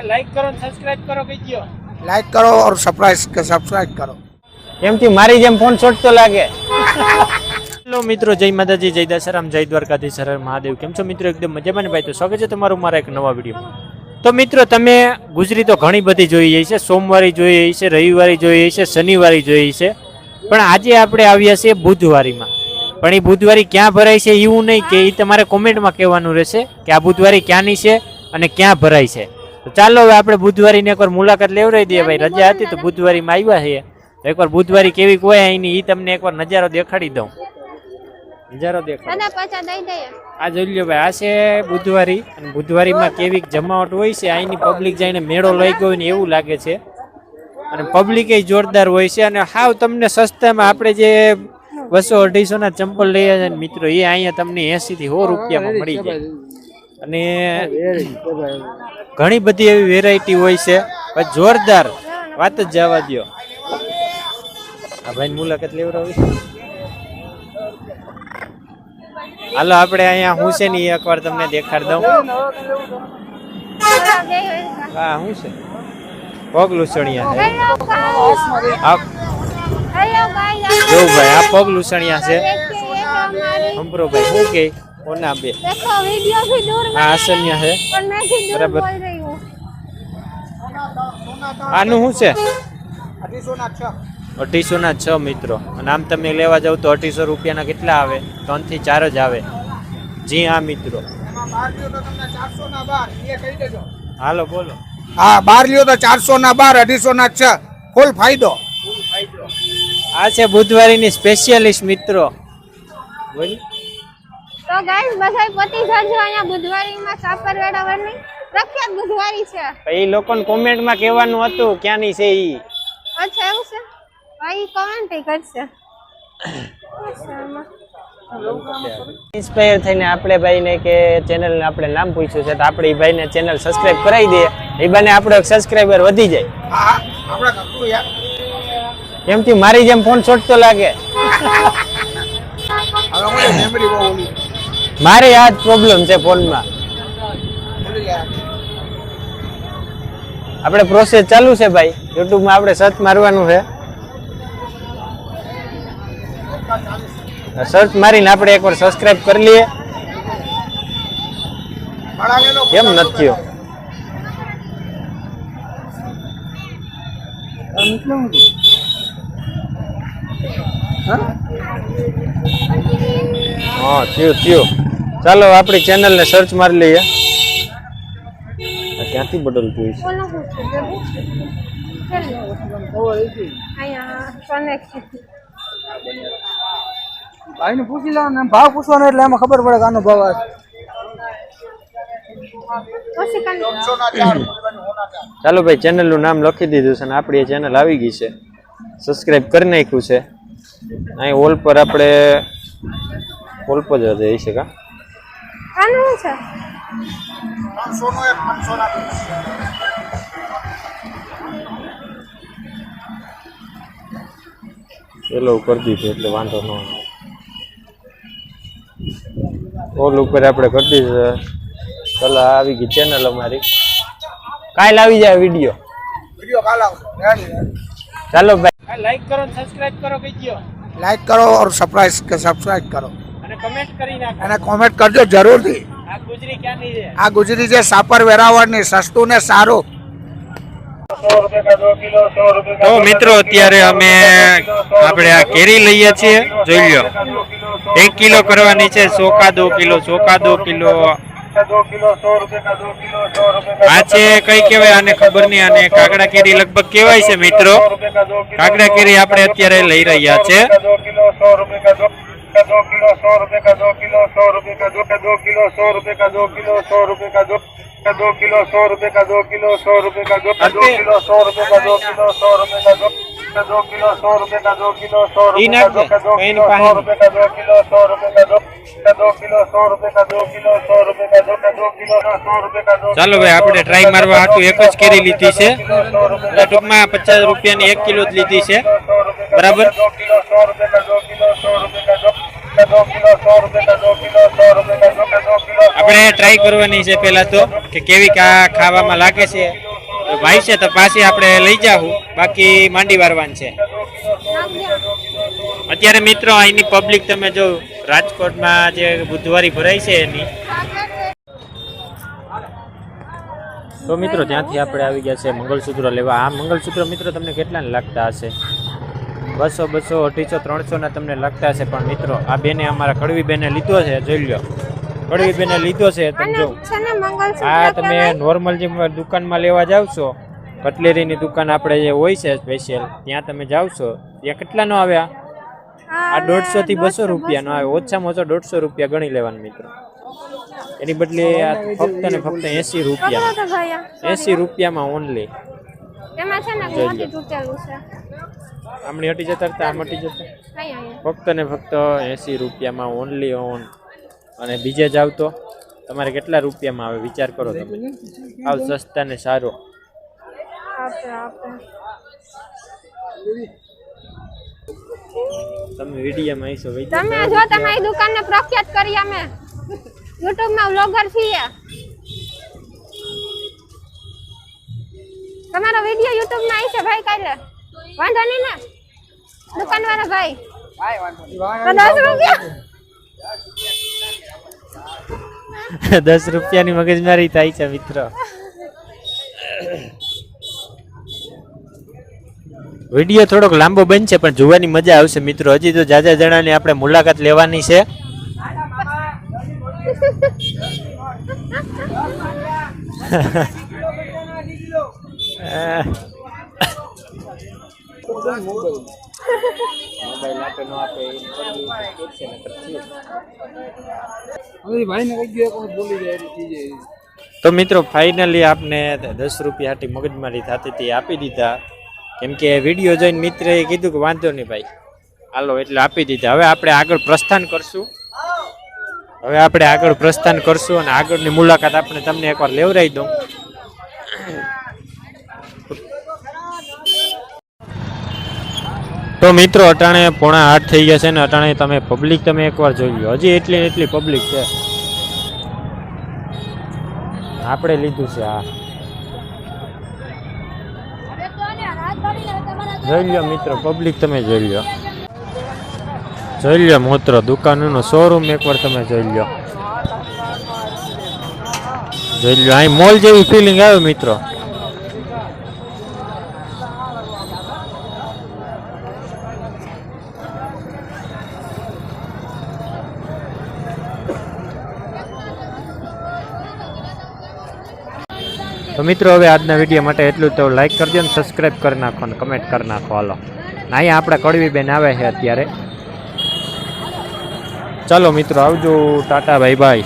Like કરો subscribe કરો કહી દો લાઈક કરો ઓર સબસ્ક્રાઇબ સબસ્ક્રાઇબ કરો. એમથી મારી જેમ ફોન છોટતો લાગે. હેલો મિત્રો જય માતાજી જય દશરામ જય દ્વારકાધી સર મહાદેવ. કેમ છો મિત્રો? એકદમ મજામાં ભાઈ? તો સ્વાગત છે તમારું મારા એક નવા વીડિયો તો મિત્રો તમે ગુજરી તો ઘણી બધી જોઈ છે. સોમવારે જોઈ છે રવિવારે જોઈ છે શનિવારે જોઈ છે. પણ આજે આપણે આવ્યા છીએ બુધવારીમાં. પણ એ બુધવારી ક્યાં ભરાય છે એવું નહીં કે એ તમારે કોમેન્ટમાં કહેવાનું રહેશે કે આ બુધવારી ક્યાંની છે અને ક્યાં ભરાય છે. તો ચાલો હવે આપણે બુધવારીને એકવાર મુલાકાત લેવડાવી દઈએ ભાઈ. રજા હતી તો બુધવારીમાં આવ્યા છીએ. તો એકવાર બુધવારી કેવી કોઈ એની એ તમને એકવાર નજારો દેખાડી દઉં. નજારો દેખાડો. આ જોઈ લ્યો ભાઈ આ છે બુધવારી. અને બુધવારીમાં કેવી જમાવટ હોય છે અહીંની પબ્લિક જઈને મેળો લઈ ગયો ને એવું લાગે છે. અને પબ્લિક જોરદાર હોય છે. અને હાવ તમને સસ્તામાં આપણે જે બસો અઢીસો ના ચંપલ લઈએ છે મિત્રો એ અહીંયા તમને એસી થી સો રૂપિયામાં મળી જાય. અને ઘણી બધી એવી વેરાયટી હોય છે. જોરદાર વાત જ જવા દો આ ભાઈ મુલાકાત લેવડાવી. હાલો આપણે અહીંયા હું છે ને એ એકવાર તમને દેખાડ દઉં. હા હું છે? પગલું ચણિયા જોવું ભાઈ. આ પગલું ચણિયા છે. અંબરોભાઈ શું કે? કોના બે. દેખો વિડિયો થી દૂરમાં હા સન્યા છે. પણ મેં થી દૂર બોલ રહી હું. આનું શું છે? અઢીસો ના છ મિત્રો. અને આમ તમે લેવા જાવ તો અઢીસો રૂપિયાના કેટલા આવે? ત્રણથી ચાર જ આવે. જી હા મિત્રો. હાલો બોલો. હા બાર લ્યો તો ચારસો ના બાર અઢીસો ના છ. ફૂલ ફાયદો. આ છે બુધવારીની સ્પેશિયાલિસ્ટ મિત્રો. બોલી. તો ગાઈસ બધાય પતિ જજો અહીંયા બુધવારીમાં સાપરવાડા વેડાવરની પ્રખ્યાત બુધવારી છે. એ લોકોને કોમેન્ટમાં કહેવાનું હતું ક્યાંની છે ઈ? અચ્છા એવું છે? ભાઈ કોમેન્ટ કરશે. ઇન્સ્પાયર થઈને આપણે ભાઈને કે ચેનલ આપણે નામ પૂછ્યું છે તો આપણે એ ભાઈને ચેનલ સબસ્ક્રાઇબ કરાવી દઈએ. એ બાને આપણો એક સબસ્ક્રાઇબર વધી જાય. યાર કેમથી મારી જેમ ફોન છોડતો લાગે. હવે મેમરી બહુ ઓલી મારે આ જ પ્રોબ્લેમ છે ફોનમાં. આપણે પ્રોસેસ ચાલુ છે ભાઈ. યુટ્યુબમાં આપણે સર્ચ મારવાનું છે. સર્ચ મારીને આપણે એકવાર સબસ્ક્રાઇબ કરી લઈએ. કેમ નથી થયો? હા, થયું થયું. ચાલો આપણી ચેનલને સર્ચ મારી લઈએ. ક્યાંથી. અહીંયા કનેક્ટ ભાઈને પૂછી લો ને ભાવ પૂછવાનો એટલે એમાં ખબર પડે કે આનો ભાવ ચાલો ભાઈ ચેનલનું નામ લખી દીધું છે અને આપણી ચેનલ આવી ગઈ છે. સબસ્ક્રાઇબ કરી નાખ્યું છે. અહીં ઓલ પર આપણે ઓલ પર જ રહી છે કા આનું છે? ત્રણસો નો એક પાંચસો ના પેલો કરી દીધું એટલે વાંધો ન આવે. ઓલ ઉપર આપણે કરી દીધું ચાલો આવી ગઈ ચેનલ અમારી. કાલ આવી જાય વીડિયો વીડિયો કાલ આવશે ચાલો ભાઈ લાઈક કરો સબસ્ક્રાઇબ કરો કઈ ગયો લાઈક કરો ઓર સબસ્ક્રાઇબ સબસ્ક્રાઇબ કરો. કમેન્ટ કરી નાખો. અને કોમેન્ટ કરજો જરૂરથી. આ ગુજરી ક્યાંની છે? આ ગુજરી છે સાપર વેરાવળની સસ્તું ને સારું. તો મિત્રો અત્યારે અમે આપણે આ કેરી લઈએ છીએ જોઈ લ્યો. એક કિલો કરવાની છે ચોખા દો કિલો ચોખા દો કિલો. આ છે કઈ કહેવાય આને ખબર નહીં અને કાગડા કેરી લગભગ કહેવાય છે મિત્રો. કાગડા કેરી આપણે અત્યારે લઈ રહ્યા છે. दो किलो सौ रुपए का दो किलो सौ रुपए का दो का दो किलो सौ रुपए का दो किलो सौ रुपए का दो का दो किलो सौ रुपए का दो किलो सौ रुपए का दो का दो किलो सौ रुपए का दो किलो सौ रुपए का दो का दो किलो सौ रुपए का दो किलो सौ रुपए का दो का दो किलो सौ रुपए का दो किलो सौ रुपए का दो का दो किलो सौ रुपए का दो किलो सौ रुपए का दो का दो किलो सौ रुपए का दो ચાલો ભાઈ આપણે ટ્રાય મારવા હાટું એક જ કેરી લીધી છે એટલે ટૂંકમાં પચાસ રૂપિયાની એક કિલો જ લીધી છે બરાબર ટ્રાય કરવાની છે પહેલા તો કે કેવી કા ખાવામાં લાગે છે. ભાઈ છે તો પાછી આપણે લઈ જાવું બાકી માંડી વારવાનું છે. અત્યારે મિત્રો અહીંની પબ્લિક તમે જો રાજકોટમાં જે બુધવારી ભરાય છે એની. તો મિત્રો ત્યાંથી આપણે આવી ગયા છે મંગળસૂત્ર લેવા. આ મંગળસૂત્ર મિત્રો તમને કેટલાને લાગતા હશે? બસો બસો અઢીસો ત્રણસો ના તમને લાગતા હશે. પણ મિત્રો, આ બેને અમારા કડવી બેને લીધો છે. જોઈ લો કડવી બેને લીધો છે તમે જો. આ તમે નોર્મલ જે દુકાનમાં લેવા જાવ છો કટલેરીની દુકાન આપણે જે હોય છે સ્પેશિયલ ત્યાં તમે જાવ છો. ત્યાં કેટલાનો આવ્યા? આ દોઢસો થી બસો રૂપિયાનો આવે ઓછામાં ઓછો દોઢસો રૂપિયા ગણી લેવાનું મિત્રો. એની બદલે આ ફક્ત ને ફક્ત એસી રૂપિયા. એસી રૂપિયામાં ઓનલી આમની હટી જતા આમ હટી જતા. ફક્ત ને ફક્ત એસી રૂપિયામાં ઓનલી ઓન અને બીજે જાવ તો તમારે કેટલા રૂપિયામાં આવે વિચાર કરો તમે. આવ સસ્તા ને સારો. તમે વિડીયોમાં આવીશો તમે જો તમારી દુકાનને પ્રખ્યાત કરી અમે. યુટ્યુબમાં વ્લોગર છીએ. તમારો વીડિયો યુટ્યુબમાં આવી છે ભાઈ કાલે? વાંધો નહીં ને? દુકાનવાળા ભાઈ. ભાઈ વાંધો નહીં. 10 રૂપિયા. દસ રૂપિયાની મગજમારી થાય છે, મિત્રો. વીડિયો થોડોક લાંબો બનશે, પણ જોવાની મજા આવશે, મિત્રો. હજી તો જાજા જણાની આપણે મુલાકાત લેવાની છે. તો મિત્રો ફાઇનલી આપને દસ રૂપિયા હાટી મગજમારી થતી હતી આપી દીધા. કેમ કે વીડિયો જોઈને મિત્રએ કીધું કે વાંધો નહીં ભાઈ. હાલો, એટલે આપી દીધા. હવે આપણે આગળ પ્રસ્થાન કરશું. હવે આપણે આગળ પ્રસ્થાન કરશું અને આગળની મુલાકાત આપણે તમને એકવાર લેવરાઈ દઉં. તો મિત્રો, અટાણે પોણા આઠ થઈ ગયા છે ને અટાણે તમે પબ્લિક તમે એકવાર જોઈ લો હજી એટલી એટલી પબ્લિક છે. આપણે લીધું છે આ. જોઈ લો મિત્રો પબ્લિક તમે જોઈ લો જોઈ લો મિત્રો, દુકાનનો શોરૂમ એકવાર તમે જોઈ લો જોઈ લો અહીં મોલ જેવી ફિલિંગ આવે મિત્રો. તો મિત્રો, હવે આજના વીડિયો માટે એટલું તો. લાઇક કરજો ને સબસ્ક્રાઈબ કરી નાખો ને કમેન્ટ કરી નાખો. હાલો. અહીંયા આપણે કડવી બેન આવે છે અત્યારે. ચાલો મિત્રો, આવજો ટાટા ભાઈ. બાય